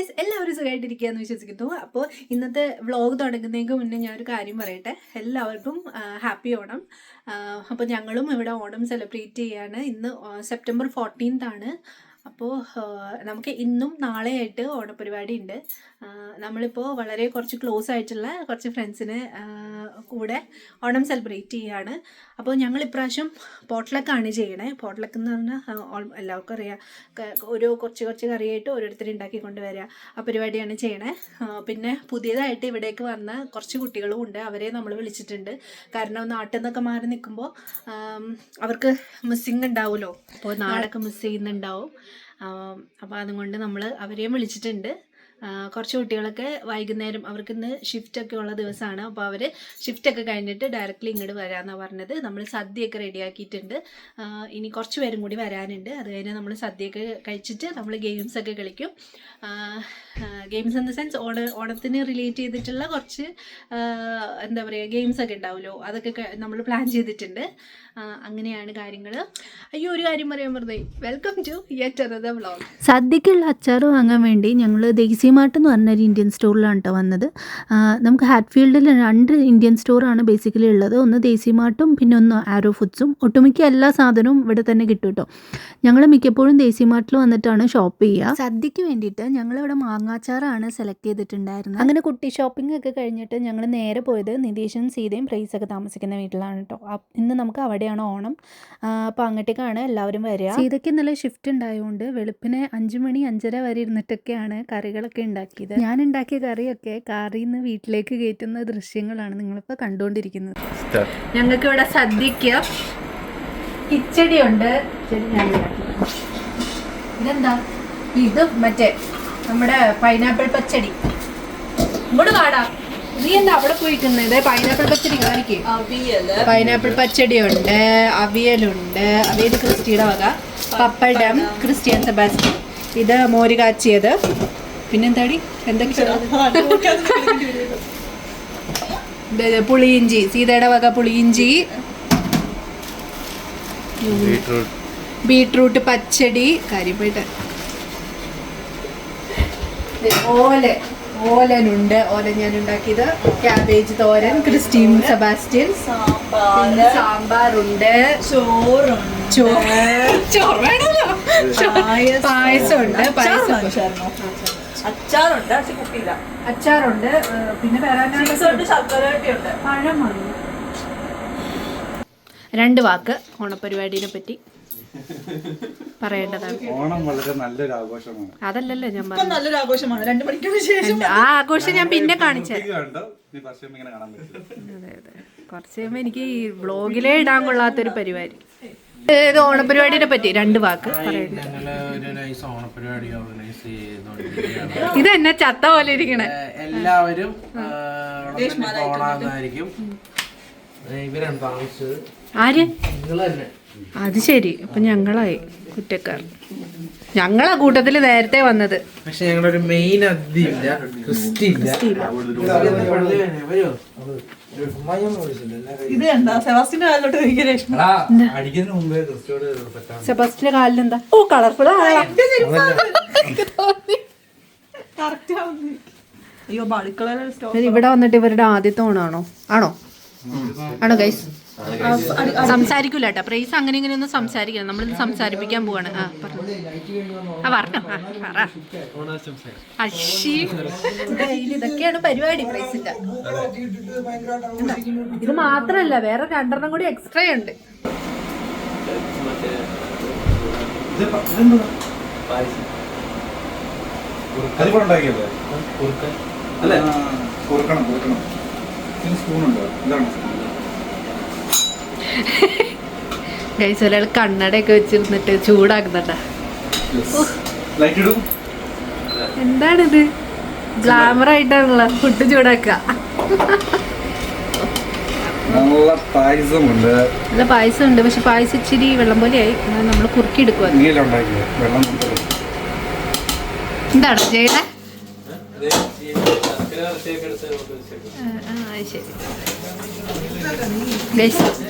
Guys എല്ലാവരും സുഖമായിട്ടിരിക്കുക എന്ന് വിശ്വസിക്കുന്നു. അപ്പോൾ ഇന്നത്തെ വ്ളോഗ് തുടങ്ങുന്നതിന് മുന്നേ ഞാൻ ഒരു കാര്യം പറയട്ടെ. എല്ലാവർക്കും ഹാപ്പി ഓണം. അപ്പോൾ ഞങ്ങളും ഇവിടെ ഓണം സെലിബ്രേറ്റ് ചെയ്യാണ്. ഇന്ന് സെപ്റ്റംബർ ഫോർട്ടീൻത്ത് ആണ്. അപ്പോൾ നമുക്ക് ഇന്നും നാളെയായിട്ട് ഓണപരിപാടി ഉണ്ട് നമ്മളിപ്പോൾ വളരെ കുറച്ച് ക്ലോസ് ആയിട്ടുള്ള കുറച്ച് ഫ്രണ്ട്സിന് കൂടെ ഓണം സെലിബ്രേറ്റ് ചെയ്യാണ്. അപ്പോൾ ഞങ്ങൾ ഇപ്രാവശ്യം പോട്ട്ലക്കാണ് ചെയ്യണേ. പോട്ട്ലക്ക് എന്ന് പറഞ്ഞാൽ എല്ലാവർക്കും അറിയാം. ഓരോ കുറച്ച് കുറച്ച് കറിയായിട്ട് ഓരോരുത്തർ ഉണ്ടാക്കി കൊണ്ടുവരിക ആ പരിപാടിയാണ് ചെയ്യണേ. പിന്നെ പുതിയതായിട്ട് ഇവിടേക്ക് വന്ന കുറച്ച് കുട്ടികളും ഉണ്ട്. അവരെ നമ്മൾ വിളിച്ചിട്ടുണ്ട്. കാരണം നാട്ടിൽ നിന്നൊക്കെ മാറി നിൽക്കുമ്പോൾ അവർക്ക് മിസ്സിങ് ഉണ്ടാവുമല്ലോ അപ്പോൾ നാടൊക്കെ മിസ് ചെയ്യുന്നുണ്ടാവും. അപ്പോൾ അതുകൊണ്ട് നമ്മൾ അവരെയും വിളിച്ചിട്ടുണ്ട്. കുറച്ച് കുട്ടികളൊക്കെ വൈകുന്നേരം അവർക്ക് ഇന്ന് ഷിഫ്റ്റ് ഒക്കെ ഉള്ള ദിവസമാണ് അപ്പോൾ അവർ ഷിഫ്റ്റ് ഒക്കെ കഴിഞ്ഞിട്ട് ഡയറക്റ്റ്ലി ഇങ്ങോട്ട് വരാമെന്നാണ് പറഞ്ഞത്. നമ്മൾ സദ്യയൊക്കെ റെഡിയാക്കിയിട്ടുണ്ട് ഇനി കുറച്ച് പേരും കൂടി വരാനുണ്ട്. അത് കഴിഞ്ഞ് നമ്മൾ സദ്യയൊക്കെ കഴിച്ചിട്ട് നമ്മൾ ഗെയിംസ് ഒക്കെ കളിക്കും. ഗെയിംസ് ഇൻ ദ സെൻസ് ഓണ ഓണത്തിന് റിലേറ്റ് ചെയ്തിട്ടുള്ള കുറച്ച് എന്താ പറയുക ഗെയിംസ് ഒക്കെ ഉണ്ടാവുമല്ലോ. അതൊക്കെ നമ്മൾ പ്ലാൻ ചെയ്തിട്ടുണ്ട്. അങ്ങനെയാണ് കാര്യങ്ങൾ അയ്യോ ഒരു കാര്യം പറയാൻ വെറുതെ. Welcome to yet another vlog സദ്യക്കുള്ള അച്ചാർ വാങ്ങാൻ വേണ്ടി ഞങ്ങൾ ദേസി മാർട്ട് എന്ന് പറഞ്ഞൊരു ഇന്ത്യൻ സ്റ്റോറിലാണ് കേട്ടോ വന്നത്. നമുക്ക് ഹാറ്റ്ഫീൽഡിൽ രണ്ട് ഇന്ത്യൻ സ്റ്റോറാണ് ബേസിക്കലി ഉള്ളത്. ഒന്ന് ദേസി മാർട്ടും പിന്നെ ഒന്ന് ആരോ ഫുഡ്സും ഒട്ടുമിക്ക എല്ലാ സാധനവും ഇവിടെ തന്നെ കിട്ടും കേട്ടോ ഞങ്ങൾ മിക്കപ്പോഴും ദേസി മാർട്ടിൽ വന്നിട്ടാണ് ഷോപ്പ് ചെയ്യുക സദ്യക്ക് വേണ്ടിയിട്ട് ഞങ്ങൾ ഞങ്ങളിവിടെ മാങ്ങാച്ചാറാണ് സെലക്ട് ചെയ്തിട്ടുണ്ടായിരുന്നത്. അങ്ങനെ കുട്ടി ഷോപ്പിംഗ് ഒക്കെ കഴിഞ്ഞിട്ട് ഞങ്ങൾ നേരെ പോയത് നിതീഷും സീതയും പ്രൈസൊക്കെ താമസിക്കുന്ന വീട്ടിലാണ് കേട്ടോ ഇന്ന് നമുക്ക് അവിടെയാണ് ഓണം. അപ്പോൾ അങ്ങോട്ടേക്കാണ് എല്ലാവരും വരിക. സീതയ്ക്ക് ഇന്നലെ ഷിഫ്റ്റ് ഉണ്ടായതുകൊണ്ട് വെളുപ്പിനെ അഞ്ചു മണി അഞ്ചര വരെ ഇരുന്നിട്ടൊക്കെയാണ് കറികളൊക്കെ ഉണ്ടാക്കിയത്. ഞാൻ ഉണ്ടാക്കിയ കറിയൊക്കെ കാറിൽ നിന്ന് വീട്ടിലേക്ക് കയറ്റുന്ന ദൃശ്യങ്ങളാണ് നിങ്ങളിപ്പോൾ കണ്ടുകൊണ്ടിരിക്കുന്നത്. ഞങ്ങൾക്ക് ഇവിടെ സദ്യക്ക് കിച്ചടി ഉണ്ട്. ഇതെന്താ? ഇത് മറ്റേ നമ്മുടെ പൈനാപ്പിൾ പച്ചടി. ഇങ്ങോട്ട് കാടാ നീ എന്താ അവിടെ പോയിട്ടുണ്ട് പൈനാപ്പിൾ പച്ചടി കാണിക്കേ. പൈനാപ്പിൾ പച്ചടി ഉണ്ട് അവിയലുണ്ട്. അവിയൽ ക്രിസ്റ്റിയുടെ വക. പപ്പടം ക്രിസ്ത്യൻ സെബാസ്റ്റ്യൻ. ഇത് മോര് കാച്ചിയത്. പിന്നെന്താടി? എന്തൊക്കെയാണ് പുളിയിഞ്ചി. സീതയുടെ വക പുളിയിഞ്ചി. ബീട്രൂട്ട്. ബീട്രൂട്ട് പച്ചടി. കാര്യമായിട്ട്. ഓല. ഓലനുണ്ട്. ഓലൻ ഞാൻ ഉണ്ടാക്കിയത് ക്യാബേജ് തോരൻ ക്രിസ്റ്റീൻ സെബാസ്റ്റ്യൻ സാമ്പാറുണ്ട്. ചോറുണ്ട്. ചോറ് ചോറ് വേണമല്ലോ. പായസമുണ്ട്. പായസം. അച്ചാറുണ്ട് പക്ഷെ കുട്ടിയില്ല അച്ചാറുണ്ട്. പിന്നെ ചിപ്സുണ്ട് ശർക്കര കട്ടിയുണ്ട് പഴം രണ്ട് വാക്ക് ഓണപരിപാടിനെ പറ്റി. പറയേണ്ടതാണ്. ഓണം വളരെ നല്ലൊരു ആഘോഷമാണ്. അതല്ലല്ലോ ഞാൻ ഇപ്പം പറഞ്ഞു നല്ലൊരു ആഘോഷമാണ് രണ്ടു മണിക്കൂർ ശേഷം. ആ ആഘോഷം ഞാൻ പിന്നെ കാണിച്ചത് കണ്ടോ. ഇനി കുറച്ച് കഴിയുമ്പോ ഇങ്ങനെ കാണാൻ പറ്റില്ല. അതെ അതെ. കുറച്ച് കഴിയുമ്പോൾ എനിക്ക് ഈ വ്ളോഗിലേ ഇടാൻ കൊള്ളാത്തൊരു പരിപാടി. ഇത് ഓണപരിപാടിനെ പറ്റി രണ്ട് വാക്ക് ഞങ്ങൾ ഒരു നൈസ് ഓണപരിപാടി ഓർഗനൈസ് ചെയ്തോണ്ടിരിക്കുകയാണ് ഇത് എന്നെ ചത്ത പോലെ ഇരിക്കണേ. എല്ലാവരും ഇവരാണ് താമസിച്ചത്. ആര്? അത് ശരി. അപ്പൊ ഞങ്ങളായി കുറ്റക്കാർ. ഞങ്ങളാ കൂട്ടത്തിൽ നേരത്തെ വന്നത്. പക്ഷെ ഞങ്ങളൊരു മെയിൻ അതിഥി ഇല്ല ക്രിസ്റ്റി ഇല്ല വരുമോ ഇത് കണ്ട സെബാസ്റ്റിന്റെ കാലിലെന്താ? ഓ കളർഫുൾ ഇവിടെ വന്നിട്ട് ഇവരുടെ ആദ്യത്തെ ഓണാണോ? ആണോ? ആണോ ഗൈസ് സംസാരിക്കൂല കേട്ടോ. പ്രൈസ് അങ്ങനെ ഇങ്ങനെ ഒന്നും സംസാരിക്കില്ല നമ്മളിത് സംസാരിപ്പിക്കാൻ പോവാണ്. ആ പറഞ്ഞു. ആ പറഞ്ഞോ. ആ പറ. അശ്ശി. ഡെയിലി ഇതൊക്കെയാണ് പരിപാടി പ്രൈസിന്റെ ഇത് മാത്രല്ല വേറെ രണ്ടെണ്ണം കൂടി എക്സ്ട്രാ ഉണ്ട്. ഉണ്ടാക്കിയല്ലേ അല്ലേ? കുറുക്കണം കുറുക്കണം. ഇതിന് സ്പൂണുണ്ടോ ഇതാണ് ഗൈസ് ഒരാൾ കണ്ണടയൊക്കെ വെച്ചിരുന്നിട്ട് ചൂടാക്കുന്നുണ്ട. എന്താണിത്? ഗ്ലാമർ ആയിട്ടാണല്ലോ ഫുഡ് ചൂടാക്കുക. നല്ല പായസമുണ്ട്. നല്ല പായസം ഉണ്ട് പക്ഷെ പായസം ഇച്ചിരി വെള്ളം പോലെ പോലെയായി നമ്മൾ കുറുക്കി എടുക്കുക എന്താണ് ചെയ്യണേ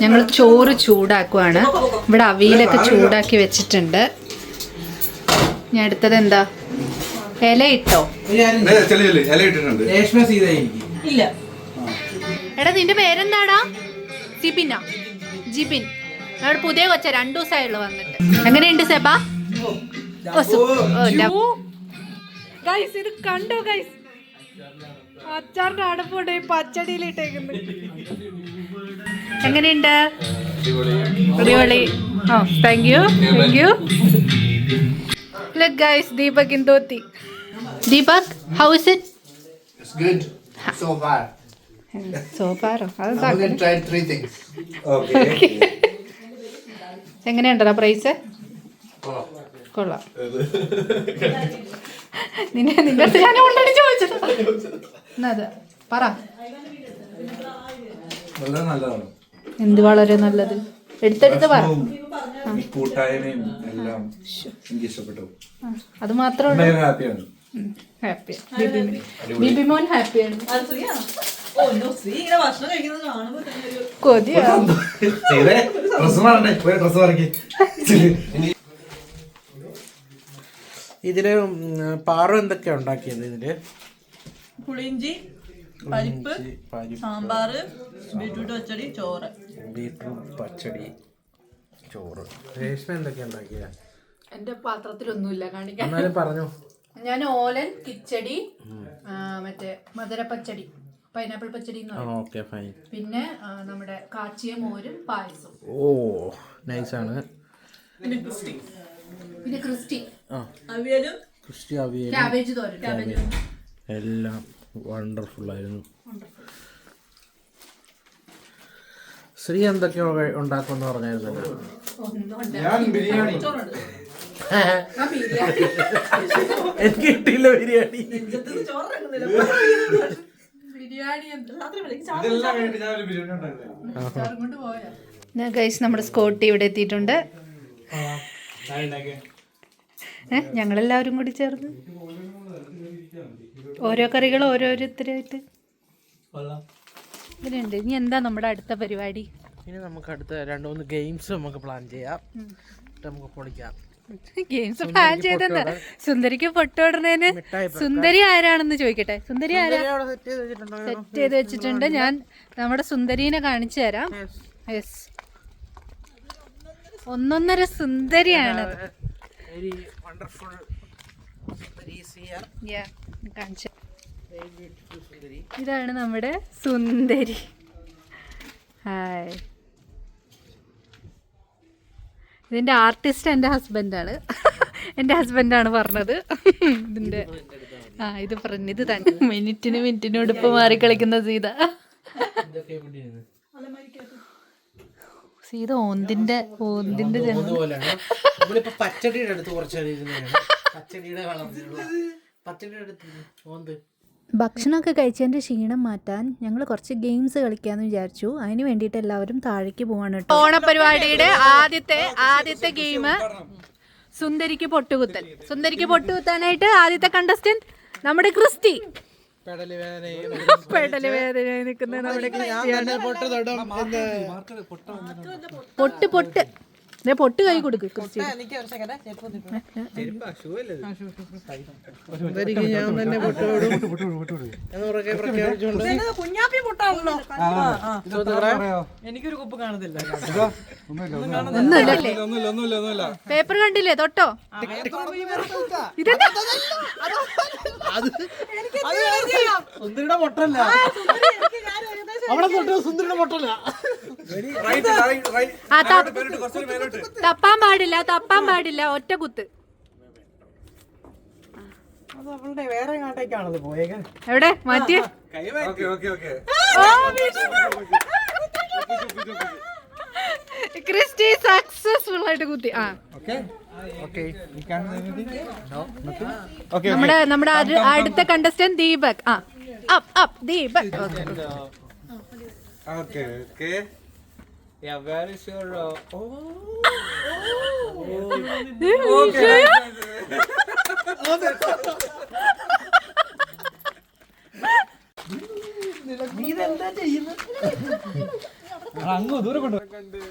ഞങ്ങൾ ചോറ് ചൂടാക്കുവാണ്. ഇവിടെ അവിയലൊക്കെ ചൂടാക്കി വെച്ചിട്ടുണ്ട്. ഞാൻ എടുത്തത് എന്താ? ഇല ഇട്ടോ? എടാ നിന്റെ പേരെന്താടാ? ജിബിന. ജിബിൻ. അവിടെ പുതിയ കൊച്ച രണ്ടു ദിവസമായുള്ളു വന്നിട്ട്. എങ്ങനെയുണ്ട് സെബ? ഗൈസ് ഇത് കണ്ടോ ഗൈസ് അച്ചാറിന്റെ അടപ്പുണ്ട് പച്ചടിയിലിട്ടേക്കുന്നു എങ്ങനെയുണ്ട്? അടിപൊളി. ഓ thank you thank you look guys Deepak in dhoti Deepak how is it It's good. So far. സോഫാറോ I've only tried three things. Okay എങ്ങനെയുണ്ടടാ price Oh. കൊള്ളാം. നിന്നെ നിന്റെ അടുത്ത് ഞാൻ ഓൾറെഡി ചോദിച്ചത്? എന്നാ പറ. വളരെ നല്ലതാണ്. എന്ത് വളരെ നല്ലത്? എടുത്തെടുത്ത് പറ. ഭക്ഷണവും ഈ കൂട്ടായ്മയും എല്ലാം എനിക്ക് ഇഷ്ടപ്പെട്ടു ആ, അത് മാത്രമേ ഭയങ്കര ഹാപ്പിയാണ്. ഹാപ്പി ബിബിമോൻ ഹാപ്പിയാണ്. അത് ശ്രീയാണോ ഓ നോ ശ്രീ ഇങ്ങനെ ഭക്ഷണം കഴിക്കുന്നത് കാണുമ്പോൾ തന്നെ ഒരു കൊതിയാ. ചെയ്തേ. ഡ്രസ് മാറണ്ടേ? പോയി ഡ്രസ് മാറിക്ക്. ഇതിൽ പാറ എന്തൊക്കെയാ ഉണ്ടാക്കിയത് ഇതിൽ? പുളിഞ്ചി പരിപ്പ് സാമ്പാറ് ബീട്രൂട്ട് പച്ചടി ചോറ്. ബീട്രൂട്ട് പച്ചടി ചോറ്. രേഷ്മ എന്തൊക്കെയാ ഉണ്ടാക്കിയത് എന്റെ പാത്രത്തിലൊന്നുമില്ല കാണിക്കാൻ. എന്നാലും പറഞ്ഞു. ഞാൻ ഓലൻ കിച്ചടി മറ്റേ മധുര പച്ചടി പൈനാപ്പിൾ പച്ചടി പിന്നെ നമ്മുടെ കാച്ചിയ മോരും പായസം ഓ നൈസാണ്. പിന്നെ ക്രിസ്റ്റി. ആ. അവിയലും ക്രിസ്റ്റി അവിയൽ ക്യാബേജ് തോരൻ. എല്ലാം വണ്ടർഫുൾ ആയിരുന്നു. ശ്രീ എന്തൊക്കെയോ കഴി- ഉണ്ടാക്കുമെന്ന് പറഞ്ഞായിരുന്നല്ലോ ഞാൻ ബിരിയാണി. എനിക്ക് കിട്ടിയില്ല ബിരിയാണി. ബിരിയാണി ഇതെല്ലാം കഴിഞ്ഞിട്ട് ഞാൻ ഒരു ബിരിയാണി ഉണ്ടാക്കുന്നത് ഗൈസ് നമ്മുടെ സ്കോട്ടി ഇവിടെ എത്തിയിട്ടുണ്ട്. ഞങ്ങളെല്ലാവരും കൂടി ചേർന്ന്? ഓരോ കറികൾ ഓരോരുത്തരായിട്ട്? ഇതിനുണ്ട് ഇനി എന്താ നമ്മുടെ അടുത്ത പരിപാടി? ഇനി നമുക്ക് അടുത്ത രണ്ട് മൂന്ന് ഗെയിംസ് നമുക്ക് പ്ലാൻ ചെയ്യാം. നമുക്ക് പൊളിക്കാം. ഗെയിംസ് പ്ലാൻ ചെയ്തെന്താ? സുന്ദരിക്ക് പൊട്ടോടുന്നതിന് സുന്ദരി ആരാണെന്ന് ചോദിക്കട്ടെ? സുന്ദരി ആരാ? സെറ്റ് ചെയ്ത് വെച്ചിട്ടുണ്ടോ? സെറ്റ് ചെയ്ത് വെച്ചിട്ടുണ്ട്. ഞാൻ നമ്മുടെ സുന്ദരീനെ കാണിച്ചു തരാം. യെസ് ഒന്നൊന്നര സുന്ദരിയാണ്. വെരി വണ്ടർഫുൾ Yeah, കാണിച്ചു ഇതാണ് നമ്മുടെ സുന്ദരി. ഹായ് ഇതിന്റെ ആർട്ടിസ്റ്റ് എന്റെ ഹസ്ബൻഡാണ് എന്റെ ഹസ്ബൻഡാണ് പറഞ്ഞത്. ഇതിന്റെ ആ ഇത് പറഞ്ഞു ഇത് തന്നെ. മിനിറ്റിന് മിനിറ്റിന് ഉടുപ്പ് മാറി കളിക്കുന്ന സീത. സീത ഓന്തിന്റെ ഓന്തിന്റെ പച്ചടിയുടെ അടുത്ത് കുറച്ച് പച്ചടിയുടെ കളർന്നിട്ടുള്ള പച്ചടിയുടെ അടുത്ത് ഓന്ത്. ഭക്ഷണമൊക്കെ കഴിച്ചതിന്റെ ക്ഷീണം മാറ്റാൻ ഞങ്ങൾ കുറച്ച് ഗെയിംസ് കളിക്കാന്ന് വിചാരിച്ചു. അതിന് വേണ്ടിയിട്ട് എല്ലാവരും താഴേക്ക് പോവാണ് കേട്ടോ. ഓണപരിപാടിയുടെ ആദ്യത്തെ ആദ്യത്തെ ഗെയിം സുന്ദരിക്ക് പൊട്ടുകുത്തൽ. സുന്ദരിക്ക് പൊട്ടുകുത്താനായിട്ട് ആദ്യത്തെ കണ്ടസ്റ്റന്റ് നമ്മുടെ ക്രിസ്റ്റി. പെടൽ വേദനയും പെടൽ വേദന നിൽക്കുന്ന നമ്മുടെ പൊട്ട് പൊട്ട്. ദേ പൊട്ട് കൈ കൊടുക്ക് ഞാൻ തന്നെ പൊട്ടോടും എനിക്കൊരു കുപ്പ് കാണത്തില്ല. ഒന്നുമില്ല ഒന്നുമില്ല. ഒന്നുമില്ല പേപ്പർ കണ്ടില്ലേ? തൊട്ടോ? സുന്ദരിയുടെ പൊട്ടല്ല. അവിടെ തൊട്ടോ സുന്ദരിയുടെ പൊട്ടല്ല. തപ്പാൻ പാടില്ല തപ്പാൻ പാടില്ല ഒറ്റ കുത്ത്. എവിടെ? മാറ്റിയേ okay okay okay. Christy successful ആയിട്ട് കുത്തി. ആ. ഓക്കെ. ഓക്കെ നമ്മുടെ നമ്മുടെ അടുത്ത കണ്ടസ്റ്റന്റ് ദീപക്. ആ. Up up Deepak. Okay okay. Yeah, very sure. Uh, oh.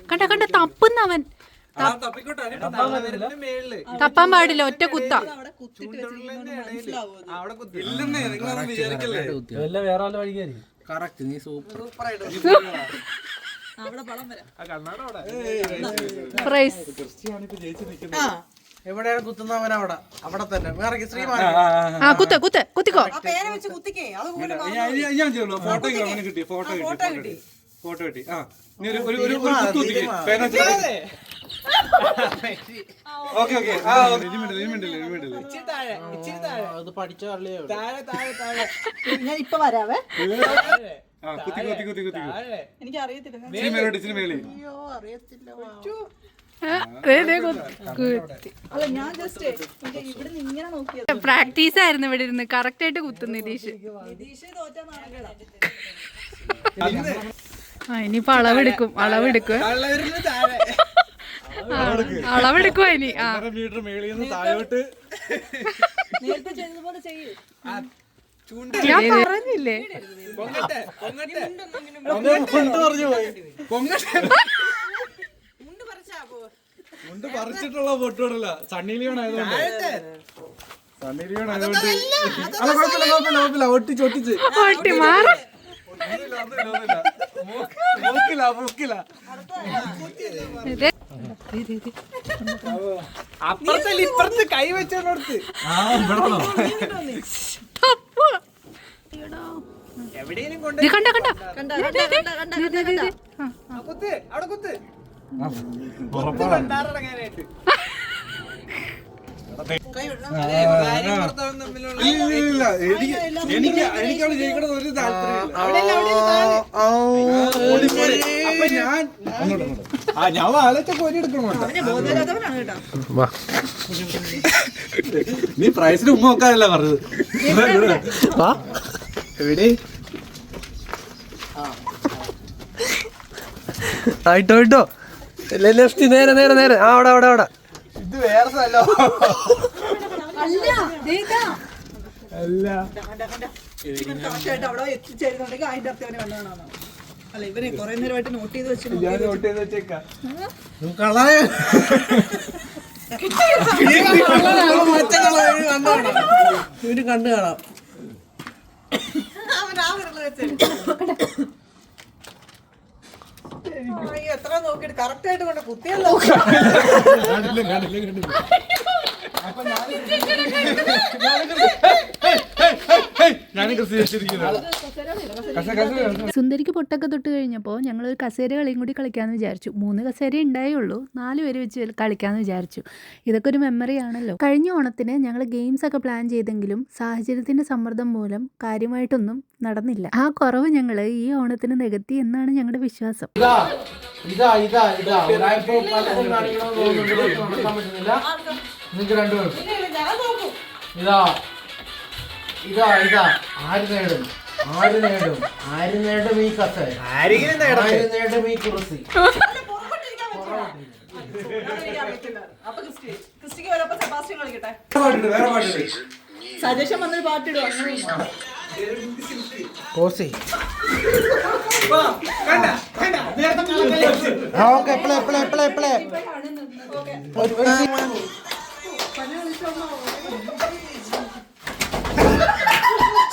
കണ്ട കണ്ട തപ്പുന്നവൻ. തപ്പാൻ പാടില്ല. ഒറ്റ കുത്ത. വേറെ സൂപ്പർ. ആയിട്ട് പ്രൈസ്. എവിടെയാണ് കുത്തുന്നവൻ അവിടെ? അവിടെ തന്നെ. വേറെ ആ കുത്ത് കുത്ത് കുത്തിക്കോ. ഞാൻ ചെയ്യുള്ളൂ. ഫോട്ടോ അങ്ങനെ കിട്ടി ഫോട്ടോ കിട്ടി ഫോട്ടോ കിട്ടി. ഫോട്ടോ കിട്ടി. ആ. നീ ഒരു ഒരു ഒരു ഒരു കുത്തു കുത്തിക്ക് പേന ഓക്കെ. ഓക്കെ ആ ലിമിറ്റ് ലിമിറ്റ് ലിമിറ്റ് ഇച്ചിരി താഴെ താഴെ. പഠിച്ച താഴെ താഴെ താഴെ. ഞാൻ ഇപ്പൊ വരാവേ. കുത്തി കുത്തി കുത്തി കുത്തി എനിക്ക് അറിയത്തില്ല പ്രാക്ടീസ് ആയിരുന്നു ഇവിടെ ഇരുന്ന്. കറക്റ്റ് ആയിട്ട് കുത്തും നിതീഷ്. ആ ഇനിയിപ്പോ അളവെടുക്കും. അളവെടുക്കും. അളവെടുക്കുക ഇനി? മീറ്റർ മേളിൽ താഴോട്ട്. നേരത്തെ ചെയ്തതുപോലെ ചെയ്യും. ഞാൻ പറഞ്ഞില്ലേ? മുണ്ട് പറിച്ചിട്ടുള്ള പൊട്ടുകൊടല്ല സണ്ണി ലിയോൺ ആയതുകൊണ്ട് സണ്ണി ലിയോൺ ആയതുകൊണ്ട്. അല്ല കുഴപ്പമില്ല കുഴപ്പമില്ല കുഴപ്പമില്ല. ഒട്ടിച്ച് ഒട്ടിച്ച് മൂക്കില്ല മൂക്കില്ല അപ്പുറത്തല്ല ഇപ്പുറത്ത് കൈ വെച്ചോടത്ത് കണ്ടോ കണ്ടോ? ഇല്ല എനിക്ക് ഞാൻ ഞാൻ നീ പ്രൈസിന് ഉമ്മ നോക്കാനല്ല പറഞ്ഞത്. എവിടെ? ആയിട്ടോ ഇട്ടോ ലെഫ്റ്റ് നേരെ നേരെ നേരെ. ആ അവിടെ അവിടെ അവിടെ. ഇത് വേറെ സ്ഥലോ. അല്ല അല്ല. ഇവനെ കുറെ നേരമായിട്ട് നോട്ട് ചെയ്ത് വെച്ച് ഞാൻ നോട്ട് ചെയ്ത് വെച്ചേക്കാം. ഇവർ കണ്ടു കാണാം എത്ര നോക്കിയിട്ട് കറക്റ്റ് ആയിട്ട് കൊണ്ട് കുത്തിയല്ലോ. ഞാൻ സുന്ദരിക്ക് പൊട്ടൊക്കെ തൊട്ട് കഴിഞ്ഞപ്പോൾ ഞങ്ങൾ ഒരു കസേര കളിയും കൂടി കളിക്കാമെന്ന് വിചാരിച്ചു. മൂന്ന് കസേര ഉണ്ടായുള്ളൂ. നാല് പേര് വെച്ച് കളിക്കാമെന്ന് വിചാരിച്ചു. ഇതൊക്കെ ഒരു മെമ്മറി ആണല്ലോ. കഴിഞ്ഞ ഓണത്തിന് ഞങ്ങൾ ഗെയിംസ് ഒക്കെ പ്ലാൻ ചെയ്തെങ്കിലും സാഹചര്യത്തിന്റെ സമ്മർദ്ദം മൂലം കാര്യമായിട്ടൊന്നും നടന്നില്ല. ആ കുറവ് ഞങ്ങൾ ഈ ഓണത്തിന് നികത്തി എന്നാണ് ഞങ്ങളുടെ വിശ്വാസം. ഇതാ ഇതാ ഇതാ നിങ്ങൾക്ക് രണ്ടുപേർക്കും. ഇതാ ഇതാ ഇതാ ആര് നേടും? ആര് നേടും? ആര് നേടും ഈ കത്ത് ആര് നേടും ഈ കുറച്ച് സജഷൻ വന്നൊരു പാട്ടിടും ഓക്കെ എപ്പോഴേ എപ്പോഴേ എപ്പോഴേ എപ്പോഴേ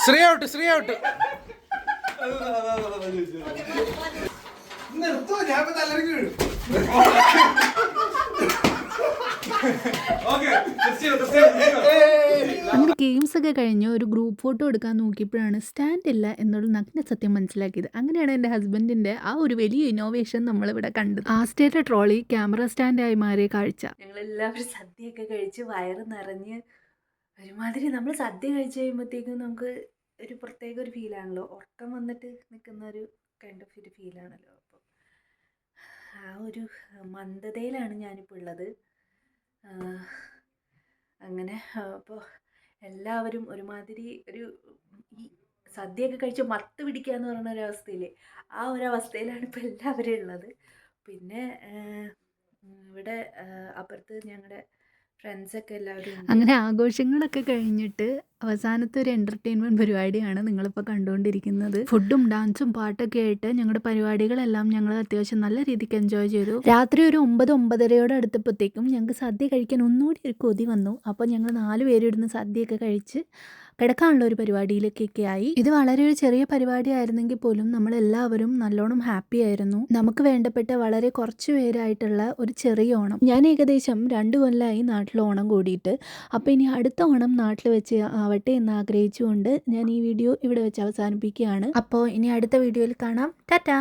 ശ്രീ ഔട്ട് ശ്രീ ഔട്ട്. നിർത്തോ ഞാൻ നല്ല അങ്ങനെ ഗെയിംസ് ഒക്കെ കഴിഞ്ഞ് ഒരു ഗ്രൂപ്പ് ഫോട്ടോ എടുക്കാൻ നോക്കിയപ്പോഴാണ് സ്റ്റാൻഡ് ഇല്ല എന്നുള്ള നഗ്ന സത്യം മനസ്സിലാക്കിയത്. അങ്ങനെയാണ് എന്റെ ഹസ്ബൻഡിന്റെ ആ ഒരു വലിയ ഇന്നോവേഷൻ നമ്മളിവിടെ കണ്ടത്. ആ സ്റ്റേറ്റ് ട്രോളി ക്യാമറ സ്റ്റാൻഡ് ആയി മാറിയ കാഴ്ച. ഞങ്ങളെല്ലാവരും സദ്യയൊക്കെ കഴിച്ച് വയറ് നിറഞ്ഞ് ഒരുമാതിരി നമ്മൾ സദ്യ കഴിച്ച് കഴിയുമ്പോഴത്തേക്കും നമുക്ക് ഒരു പ്രത്യേക ഒരു ഫീലാണല്ലോ ഉറക്കം വന്നിട്ട് നിൽക്കുന്ന ഒരു കൈൻഡ് ഓഫ് ഒരു ഫീലാണല്ലോ അപ്പോൾ ആ ഒരു മന്ദതയിലാണ് ഞാനിപ്പോൾ ഉള്ളത്. അങ്ങനെ അപ്പോൾ എല്ലാവരും ഒരുമാതിരി ഒരു ഈ സദ്യയൊക്കെ കഴിച്ച് മത്ത് പിടിക്കുക എന്ന് പറയുന്ന ഒരു അവസ്ഥയില്ലേ ആ ഒരു അവസ്ഥയിലാണ് ഇപ്പോൾ എല്ലാവരും ഉള്ളത്. പിന്നെ ഇവിടെ അപ്പുറത്ത് ഞങ്ങളുടെ ഫ്രണ്ട്സൊക്കെ എല്ലാവരും. അങ്ങനെ ആഘോഷങ്ങളൊക്കെ കഴിഞ്ഞിട്ട് അവസാനത്തെ ഒരു എന്റർടൈൻമെന്റ് പരിപാടിയാണ് നിങ്ങളിപ്പോൾ കണ്ടുകൊണ്ടിരിക്കുന്നത്. ഫുഡും ഡാൻസും പാട്ടൊക്കെ ആയിട്ട് ഞങ്ങളുടെ പരിപാടികളെല്ലാം ഞങ്ങൾ അത്യാവശ്യം നല്ല രീതിക്ക് എൻജോയ് ചെയ്തു. രാത്രി ഒരു ഒമ്പത് ഒമ്പതരയോട് അടുത്തപ്പോഴത്തേക്കും ഞങ്ങൾക്ക് സദ്യ കഴിക്കാൻ ഒന്നുകൂടി ഒരു കൊതി വന്നു. അപ്പോൾ ഞങ്ങൾ നാല് പേരിടുന്ന് സദ്യയൊക്കെ കഴിച്ച് കിടക്കാനുള്ള ഒരു പരിപാടിയിലേക്കൊക്കെ ആയി. ഇത് വളരെ ഒരു ചെറിയ പരിപാടി ആയിരുന്നെങ്കിൽ പോലും നമ്മളെല്ലാവരും നല്ലോണം ഹാപ്പി ആയിരുന്നു. നമുക്ക് വേണ്ടപ്പെട്ട വളരെ കുറച്ച് പേരായിട്ടുള്ള ഒരു ചെറിയ ഓണം. ഞാൻ ഏകദേശം രണ്ട് കൊല്ലമായി നാട്ടിൽ ഓണം കൂടിയിട്ട്. അപ്പോൾ ഇനി അടുത്ത ഓണം നാട്ടിൽ വെച്ച് ആവട്ടെ എന്ന് ആഗ്രഹിച്ചുകൊണ്ട് ഞാൻ ഈ വീഡിയോ ഇവിടെ വെച്ച് അവസാനിപ്പിക്കുകയാണ്. അപ്പോൾ ഇനി അടുത്ത വീഡിയോയിൽ കാണാം. ടാറ്റാ!